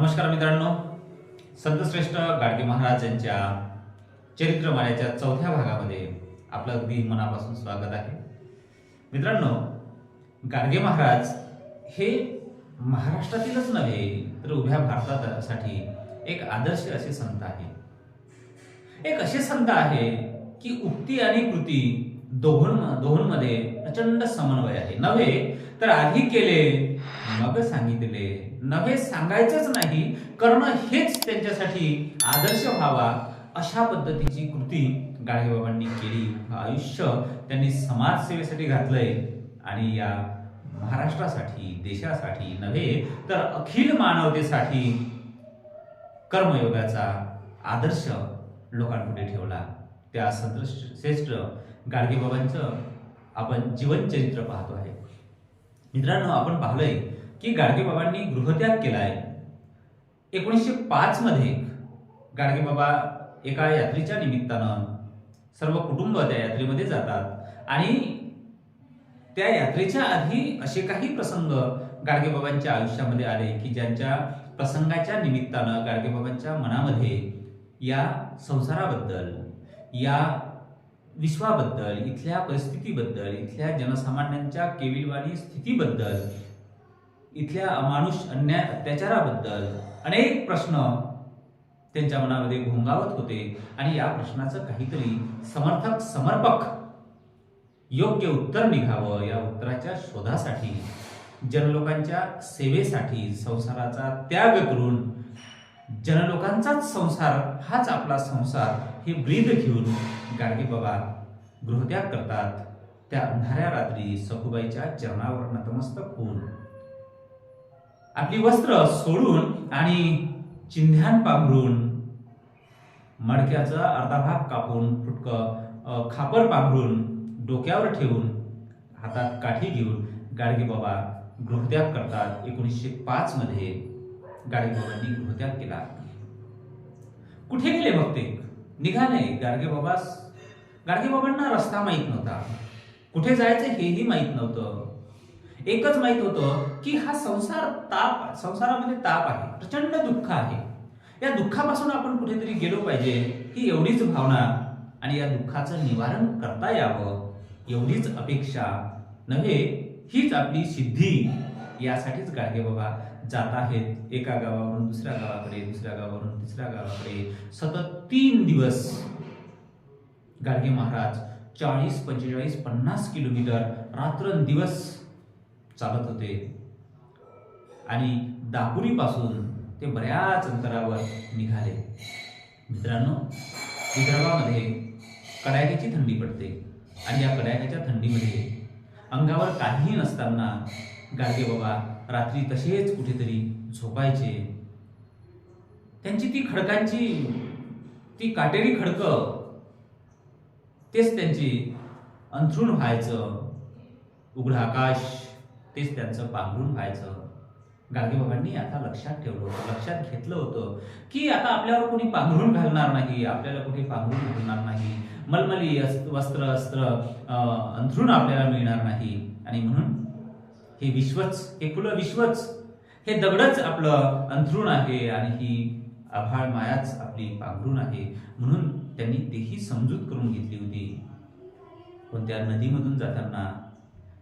नमस्कार मित्रांनो. संतश्रेष्ठ गाडगे महाराज यांच्या चरित्रमाळ्याच्या चौथ्या भागामध्ये आपलं अगदी मनापासून स्वागत आहे. मित्रांनो गाडगे महाराज हे महाराष्ट्रातीलच नव्हे तर उभ्या भारतासाठी एक आदर्श असे संत आहे. एक असे संत आहे की उक्ती आणि कृती दोघं दोघांमध्ये प्रचंड समन्वय आहे. नव्हे तर आधी केले मग सांगितले नव्हे सांगायचंच नाही करणं हेच त्यांच्यासाठी आदर्श व्हावा अशा पद्धतीची कृती गाडगेबाबांनी केली. आयुष्य त्यांनी समाजसेवेसाठी घातलंय आणि या महाराष्ट्रासाठी देशासाठी नव्हे तर अखिल मानवतेसाठी कर्मयोगाचा आदर्श लोकांपुढे ठेवला. त्या संत श्रेष्ठ गाडगेबाबांचं आपण जीवनचरित्र पाहतो आहे. मित्रांनो आपण पाहिलंय की गाडगेबाबांनी गृहत्याग आहे एकोणीसशे पाचमध्ये गाडगेबाबा एका यात्रेच्या निमित्तानं सर्व कुटुंब त्या यात्रेमध्ये जातात. आणि त्या यात्रेच्या आधी असे काही प्रसंग गाडगेबाबांच्या आयुष्यामध्ये आले की ज्यांच्या प्रसंगाच्या निमित्तानं गाडगेबाबांच्या मनामध्ये या संसाराबद्दल या विश्वाबद्दल इथल्या परिस्थितीबद्दल इथल्या जनसामान्यांच्या केविलवाणी स्थितीबद्दल इथल्या अमानुष अन्याय अत्याचाराबद्दल अनेक प्रश्न त्यांच्या मनामध्ये घोंगावत होते आणि या प्रश्नाचं काहीतरी समर्थक समर्पक योग्य उत्तर निघावं या उत्तराच्या शोधासाठी जनलोकांच्या सेवेसाठी संसाराचा त्याग करून जनलोकांचाच संसार हाच आपला संसार हे ब्रीद घेऊन गाडगे बाबा गृहत्याग करतात. त्या अंधाऱ्या रात्री सखुबाईच्या चरणावर नतमस्तक होऊन आपली वस्त्र सोडून आणि चिन्ह्यान पांघरून मडक्याचा अर्धा भाग कापून फुटकं खापर पांघरून डोक्यावर ठेवून हातात काठी घेऊन गाडगे बाबा गृहत्याग करतात. एकोणीसशे पाच मध्ये गाडगे बाबांनी गृहत्याग केला. कुठे गेले बघते निघाले. गाडगे बाबा गाडगे बाबांना रस्ता माहीत नव्हता. कुठे जायचं हेही माहीत नव्हतं. एकच माहीत होतं की हा संसार ताप संसारामध्ये ताप आहे प्रचंड दुःख आहे. या दुःखापासून आपण कुठेतरी गेलो पाहिजे ही एवढीच भावना आणि या दुःखाचं निवारण करता यावं एवढीच अपेक्षा. नव्हे हीच आपली सिद्धी. यासाठीच गाडगे बाबा जात आहेत. एका गावावरून दुसऱ्या गावाकडे दुसऱ्या गावावरून तिसऱ्या गावाकडे. सतत तीन दिवस गाडगे महाराज चाळीस पंचेचाळीस पन्नास किलोमीटर रात्रंदिवस चालत होते. आणि दापुरीपासून ते बऱ्याच अंतरावर निघाले. मित्रांनो विदर्भामध्ये कडाक्याची थंडी पडते आणि या कडाक्याच्या थंडीमध्ये अंगावर काहीही नसताना गाडगे बाबा रात्री तसेच कुठेतरी झोपायचे. त्यांची ती खडकांची ती काटेरी खडकं तेच त्यांची अंथरूण व्हायचं. उघडं आकाश तेच त्यांचं पांघरून व्हायचं. गाडगेबाबांनी आता लक्षात ठेवलं होतं लक्षात घेतलं होतं की आता आपल्यावर कोणी पांघरून घालणार नाही आपल्याला कुठे पांघरून घालणार नाही. मलमली अस- वस्त्र अस्त्र अंथरूण आपल्याला मिळणार नाही. आणि म्हणून हे विश्वच हे खुलं विश्वच. हे दगडच आपलं अंथरूण आहे आणि ही आभाळ मायाच आपली पांघरून आहे. म्हणून त्यांनी तेही समजूत करून घेतली होती. कोणत्या नदीमधून जाताना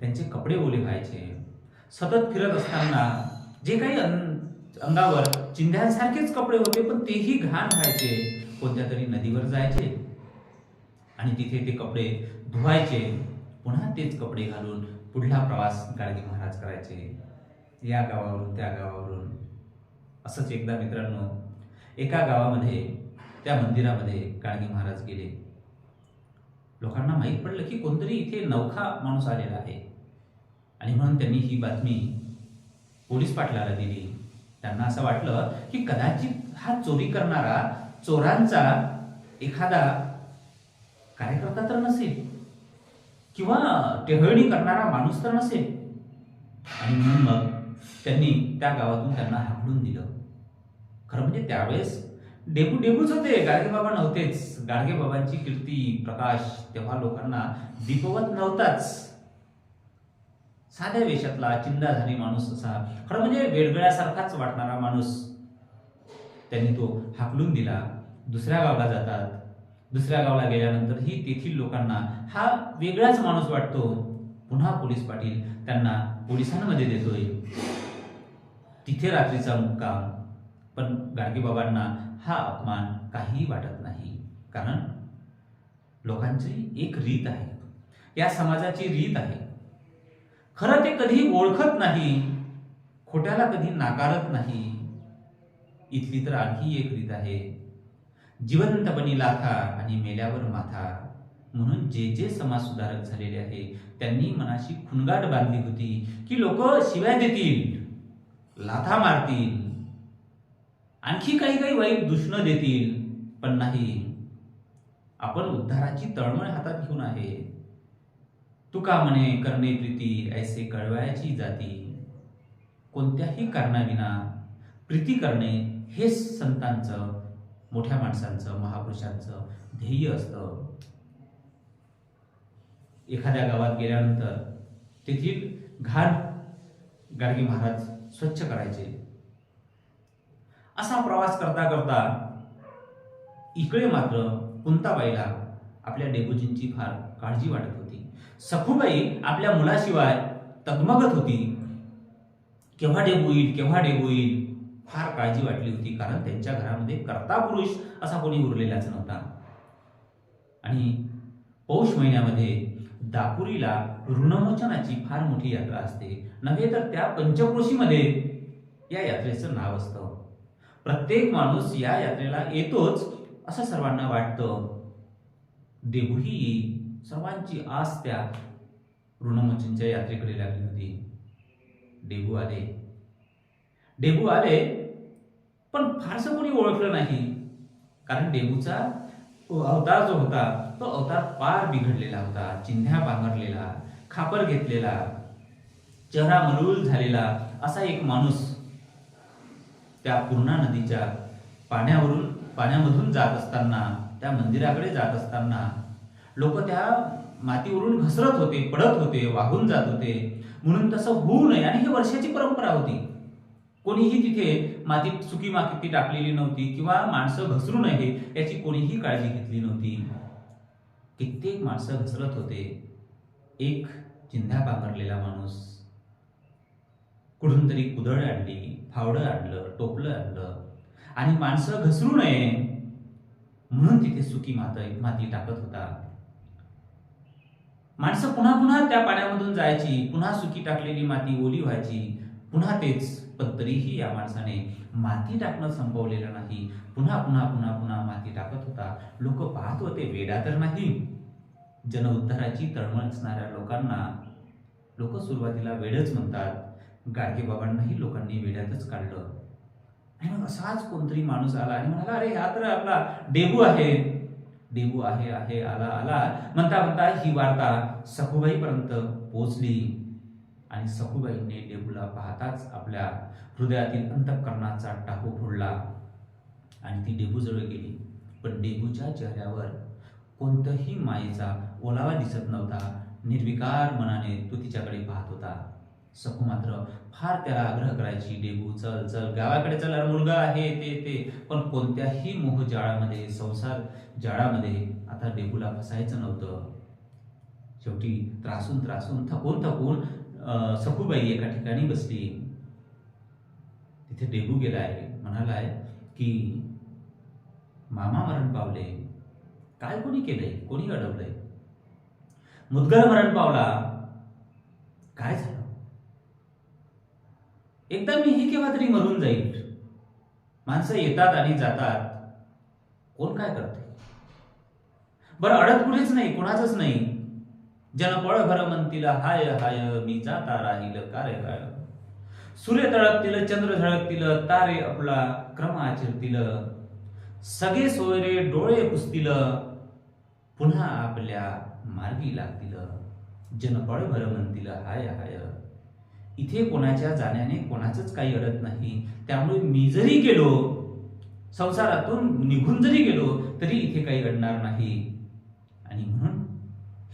त्यांचे कपडे ओले व्हायचे. सतत फिरत असताना जे काही अंगावर चिंध्यांसारखेच कपडे होते पण तेही घाण व्हायचे. कोणत्या तरी नदीवर जायचे आणि तिथे ते कपडे धुवायचे. पुन्हा तेच कपडे घालून पुढला प्रवास गाडगे महाराज करायचे या गावावरून त्या गावावरून. असंच एकदा मित्रांनो एका गावामध्ये त्या मंदिरामध्ये गाडगे महाराज गेले. लोकांना माहीत पडलं की कोणतरी इथे नौखा माणूस आलेला आहे. आणि म्हणून त्यांनी ही बातमी पोलीस पाटलाला दिली. त्यांना असं वाटलं की कदाचित हा चोरी करणारा चोरांचा एखादा कार्यकर्ता तर नसेल. किंवा टेहळणी करणारा माणूस तर नसेल. आणि म्हणून मग त्यांनी त्या गावातून त्यांना हाकलून दिलं. खरं म्हणजे त्यावेळेस डेबू डेबूच होते गाडगे बाबा नव्हतेच. गाडगे बाबांची कीर्ती प्रकाश तेव्हा लोकांना दीपवत नव्हताच. साध्या वेशातला चिंदाधारी माणूस असा. खरं म्हणजे वेडगळ्यासारखाच वाटणारा माणूस. त्यांनी तो हाकलून दिला. दुसऱ्या गावाला जातात. दुसऱ्या गावाला गेल्यानंतरही तेथील लोकांना हा वेगळाच माणूस वाटतो. पुन्हा पोलीस पाटील त्यांना पोलिसांमध्ये देतोय. तिथे रात्रीचा मुक्काम. पण गाडगेबाबांना हा अपमान काहीही वाटत नाही. कारण लोकांची एक रीत आहे. या समाजाची रीत आहे. खरं ते कधी ओळखत नाही. खोट्याला कधी नाकारत नाही. इथली तर आणखी एक रीत आहे. जिवंतपणी लाथा आणि मेल्यावर माथा. म्हणून जे जे समाजसुधारक झालेले आहे त्यांनी मनाशी खुणगाट बांधली होती की लोक शिव्या देतील लाथा मारतील आणखी काही काही वाईट दुष्ण देतील पण नाही. आपण उद्धाराची तळमळ हातात घेऊन आहे. तुका म्हणे करणे प्रीती ऐसे कळवायची जाती. कोणत्याही कारणाविना प्रीती करणे हेच संतांचं मोठ्या माणसांचं महापुरुषांचं ध्येय असतं. एखाद्या गावात गेल्यानंतर तेथील घाण गाडगे महाराज स्वच्छ करायचे. असा प्रवास करता करता इकडे मात्र कुंताबाईला आपल्या डेबूजींची फार काळजी वाटत होती. सखूबाई आपल्या मुलाशिवाय तगमगत होती. केव्हा डेबू येईल केव्हा डेबू येईल? फार काळजी वाटली होती कारण त्यांच्या घरामध्ये कर्ता पुरुष असा कोणी उरलेलाच नव्हता. आणि पौष महिन्यामध्ये दापुरीला ऋणमोचनाची फार मोठी यात्रा असते. नव्हे तर त्या पंचक्रोशीमध्ये या यात्रेचं नाव असतं. प्रत्येक माणूस या यात्रेला येतोच असं सर्वांना वाटतं. देवही सर्वांची आस त्या ऋणमोचनच्या यात्रेकडे लागली होती. डेबू आले. डेबू आले पण फारसं कोणी ओळखलं नाही. कारण डेबूचा अवतार जो होता तो अवतार फार बिघडलेला होता चिन्ह्या पांघरलेला खापर घेतलेला चेहरा मलूल झालेला असा एक माणूस त्या पूर्णा नदीच्या पाण्यावरून पाण्यामधून जात असताना त्या मंदिराकडे जात असताना लोक त्या मातीवरून घसरत होते पडत होते वाहून जात होते. म्हणून तसं होऊ नये. आणि ही वर्षाची परंपरा होती. कोणीही तिथे मातीत सुकी माती टाकलेली नव्हती किंवा माणसं घसरू नये याची कोणीही काळजी घेतली नव्हती. कित्येक माणसं घसरत होते. एक चिंध्या पांघरलेला माणूस. कुठून तरी कुदळ आणली फावडं आणलं टोपलं आणलं. आणि माणसं घसरू नये म्हणून तिथे सुकी मात माती टाकत होता. माणसं पुन्हा पुन्हा त्या पाण्यामधून जायची पुन्हा सुकी टाकलेली माती ओली व्हायची पुन्हा तेच पण तरीही या माणसाने माती टाकणं संपवलेलं नाही. पुन्हा पुन्हा पुन्हा पुन्हा माती टाकत होता. लोक पाहत होते वेडा तर नाही. जन उद्धाराची तळमळ असणाऱ्या लोकांना लोक सुरुवातीला वेडच म्हणतात. गाडगेबाबांनाही लोकांनी वेड्यातच काढलं. आणि मग असाच कोणतरी माणूस आला आणि म्हणाला अरे हा तर आपला डेबू आहे. डेबू आहे आहे आला आला. म्हणता म्हणता ही वार्ता सखुबाईपर्यंत पोहोचली. आणि सखुबाईने देहूला पाहताच आपल्या हृदयातील अंतःकरणाचा टाकू फोडला. आणि ती डेबूजवळ गेली. पण डेबूच्या चेहऱ्यावर कोणत्याही मायेचा ओलावा दिसत नव्हता. निर्विकार मनाने तो तिच्याकडे पाहत होता. सखू मात्र फार त्याला आग्रह करायची डेबू चल चल गावाकडे चल मुलगा आहे ते ते. पण कोणत्याही मोह जाळामध्ये संसार जाळामध्ये आता डेबूला फसायचं नव्हतं. शेवटी त्रासून त्रासून थकून थकून सखूबाई एका ठिकाणी बसली. तिथे डेबू गेलाय. म्हणालाय की मामा मरण पावले. काय कोणी केलंय? कोणी अडवलंय? मुदगल मरण पावला. काय झालं? एकदा मी ही केव्हा तरी मरून जाईल माणसं येतात आणि जातात. कोण काय करते बरं अडत कुठेच नाही. कोणाचंच नाही. जन पळ भर म्हणतील हाय हाय मी जाता राहील काय काय सूर्य तळपतील चंद्र झळकतील तारे आपला क्रम आचरतील सगळे सोयरे डोळे पुसतील पुन्हा आपल्या मार्गी लागतील. जन पळ भर म्हणतील हाय हाय. इथे कोणाच्या जाण्याने कोणाचंच काही अडत नाही. त्यामुळे मी जरी गेलो संसारातून निघून जरी गेलो तरी इथे काही अडणार नाही. आणि म्हणून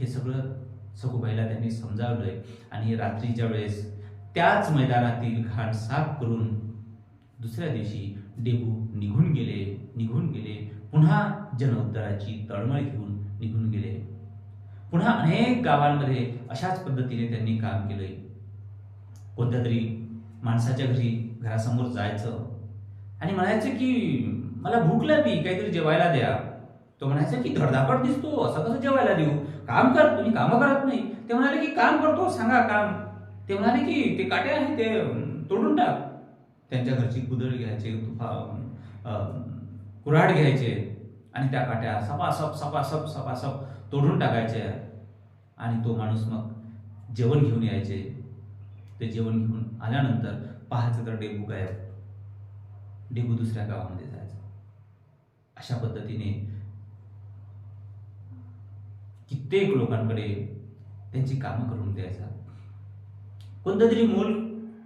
हे सगळं सखूबाईला त्यांनी समजावलंय. आणि रात्रीच्या वेळेस त्याच मैदानातील घाण साफ करून दुसऱ्या दिवशी डेबू निघून गेले निघून गेले. पुन्हा जनउद्धाराची तळमळ घेऊन निघून गेले. पुन्हा अनेक गावांमध्ये अशाच पद्धतीने त्यांनी काम केलंय. कोणत्या तरी माणसाच्या घरी घरासमोर जायचं. आणि म्हणायचं की मला भूक लागली काहीतरी जेवायला द्या. तो म्हणायचा की धडधाकट दिसतो असं कसं जेवायला देऊ? काम कर तुम्ही कामं करत नाही. ते म्हणाले की काम करतो सांगा काम. ते म्हणाले की ते काटे आहे ते तोडून टाक. त्यांच्या घरची कुदळ घ्यायचे तुफा कुऱ्हाड घ्यायचे आणि त्या काट्या सपासप सपासप सपासप तोडून टाकायचे. आणि तो माणूस मग जेवण घेऊन यायचे. ते जेवण घेऊन आल्यानंतर पाहायचं तर डेबू गायब. डेबू दुसऱ्या गावामध्ये जायचं. अशा पद्धतीने कित्येक लोकांकडे त्यांची कामं करून द्यायचा. कोणतं तरी मूल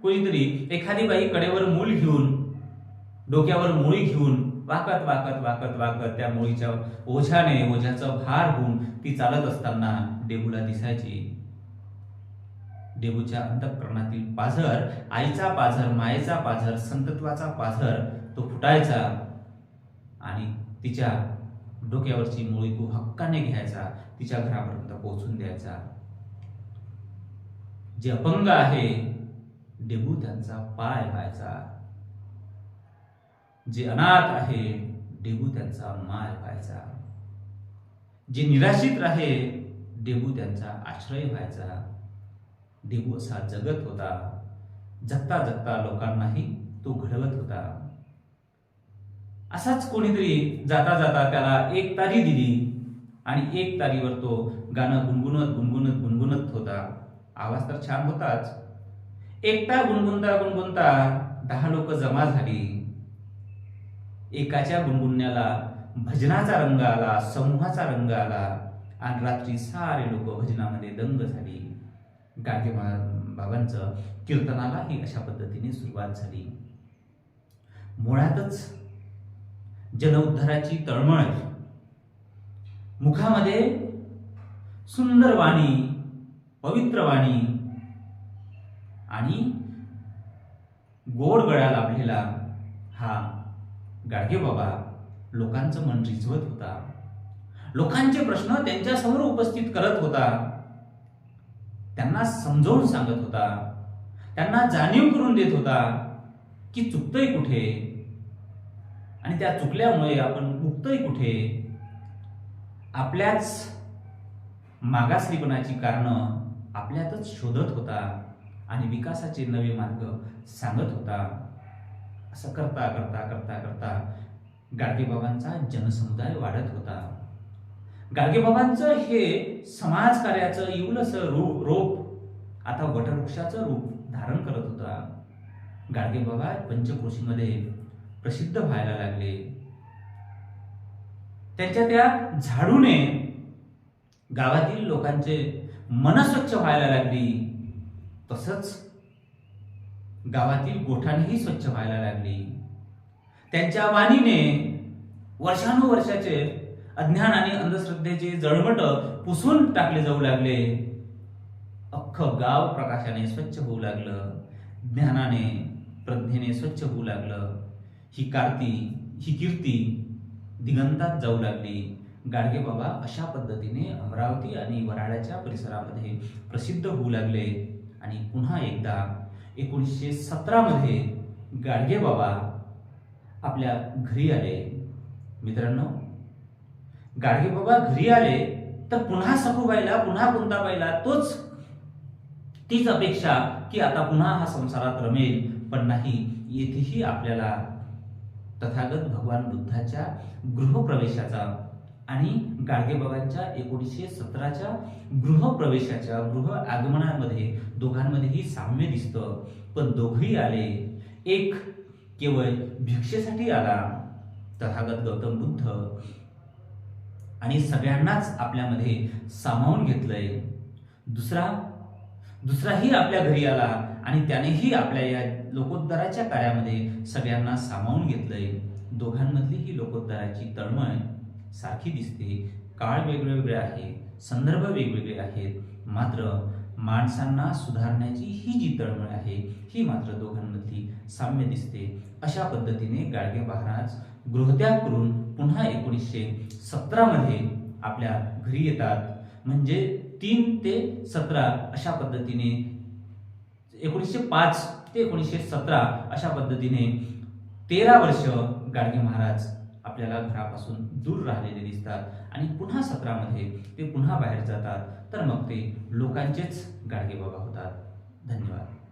कोणीतरी एखादी बाई कडेवर मूल घेऊन डोक्यावर मुळी घेऊन वाकत वाकत वाकत वाकत त्या मुळीच्या ओझ्याने ओझ्याचा भार होऊन ती चालत असताना डेबूला दिसायची. डेबूच्या अंतःकरणातील पाझर आईचा पाझर मायेचा पाझर संतत्वाचा पाझर तो फुटायचा आणि तिच्या डोक्यावरची मुळी तो हक्काने घ्यायचा तिच्या घरापर्यंत पोहोचून द्यायचा. जे अपंग आहे डेबू त्यांचा पाय व्हायचा. जे अनाथ आहे डेबू त्यांचा माय व्हायचा. जे निराशित आहे डेबू त्यांचा आश्रय व्हायचा. डेबू असा जगत होता. जगता जगता लोकांनाही तो घडवत होता. असाच कोणीतरी जाता जाता त्याला एक तारी दिली आणि एक तारीवर तो गाणं गुणगुणत गुणगुणत गुणगुणत होता. आवाज तर छान होताच. एकटा गुणगुणता गुणगुणता दहा लोक जमा झाली. एकाच्या गुणगुणण्याला भजनाचा रंग आला समूहाचा रंग आला आणि रात्री सारे लोक भजनामध्ये दंग झाली. गाडगे बा- बाबांचं कीर्तनालाही अशा पद्धतीने सुरुवात झाली. मुळातच जलउद्धाराची तळमळ मुखामध्ये सुंदर वाणी पवित्र वाणी आणि गोड गळा लाभलेला हा गाडगे बाबा लोकांचं मन रिझवत होता. लोकांचे प्रश्न त्यांच्यासमोर उपस्थित करत होता. त्यांना समजावून सांगत होता. त्यांना जाणीव करून देत होता की चुकतंय कुठे? आणि त्या चुकल्यामुळे आपण मुक्तय कुठे? आपल्याच मागासलीपणाची कारणं आपल्यातच शोधत होता आणि विकासाचे नवे मार्ग सांगत होता. असं करता करता करता करता गाडगेबाबांचा जनसमुदाय वाढत होता. गाडगेबाबांचं हे समाजकार्याचं इवलसं रूप रोप आता वटवृक्षाचं रूप धारण करत होता. गाडगेबाबा पंचक्रोशीमध्ये प्रसिद्ध व्हायला लागले. त्यांच्या त्या झाडूने गावातील लोकांचे मन स्वच्छ व्हायला लागली. तसंच गावातील गोठाणेही स्वच्छ व्हायला लागली. त्यांच्या वाणीने वर्षानुवर्षाचे अज्ञान आणि अंधश्रद्धेचे जळमट पुसून टाकले जाऊ लागले. अख्खं गाव प्रकाशाने स्वच्छ होऊ लागलं. ज्ञानाने प्रज्ञेने स्वच्छ होऊ लागलं. ही कार्ती ही कीर्ती दिगंतात जाऊ लागली. गाडगे बाबा अशा पद्धतीने अमरावती आणि वराड्याच्या परिसरामध्ये प्रसिद्ध होऊ लागले. आणि पुन्हा एकदा एकोणीसशे सतरामध्ये गाडगे बाबा आपल्या घरी आले. मित्रांनो गाडगे बाबा घरी आले तर पुन्हा सखूबाईला पुन्हा कुंताबाईला तोच तीच अपेक्षा की आता पुन्हा हा संसारात रमेल. पण नाही येथेही आपल्याला तथागत भगवान बुद्धाच्या गृहप्रवेशाचा आणि गाडगेबाबांच्या एकोणीसशे सतराच्या गृहप्रवेशाच्या गृह आगमनामध्ये दोघांमध्येही साम्य दिसतं. पण दोघही आले. एक केवळ भिक्षेसाठी आला. तथागत गौतम बुद्ध आणि सगळ्यांनाच आपल्यामध्ये सामावून घेतलंय. दुसरा दुसराही आपल्या घरी आला आणि त्यानेही आपल्या या लोकोत्तराच्या कार्यामध्ये सगळ्यांना सामावून घेतलंय. दोघांमधली ही लोकोत्तराची तळमळ सारखी दिसते. काळ वेगवेगळे आहे संदर्भ वेगवेगळे आहेत. मात्र माणसांना सुधारण्याची ही जी तळमळ आहे ही मात्र दोघांमधली साम्य दिसते. अशा पद्धतीने गाडगे महाराज गृहत्याग करून पुन्हा एकोणीसशे सतरामध्ये आपल्या घरी येतात. म्हणजे तीन ते सतरा अशा पद्धतीने एकोणीसशे पाच ते एकोणीसशे सतरा अशा पद्धतीने तेरा वर्ष गाडगे महाराज आपल्याला घरापासून दूर राहिलेले दिसतात आणि पुन्हा सतरामध्ये ते पुन्हा बाहेर जातात तर मग ते लोकांचेच गाडगे बाबा होतात. धन्यवाद.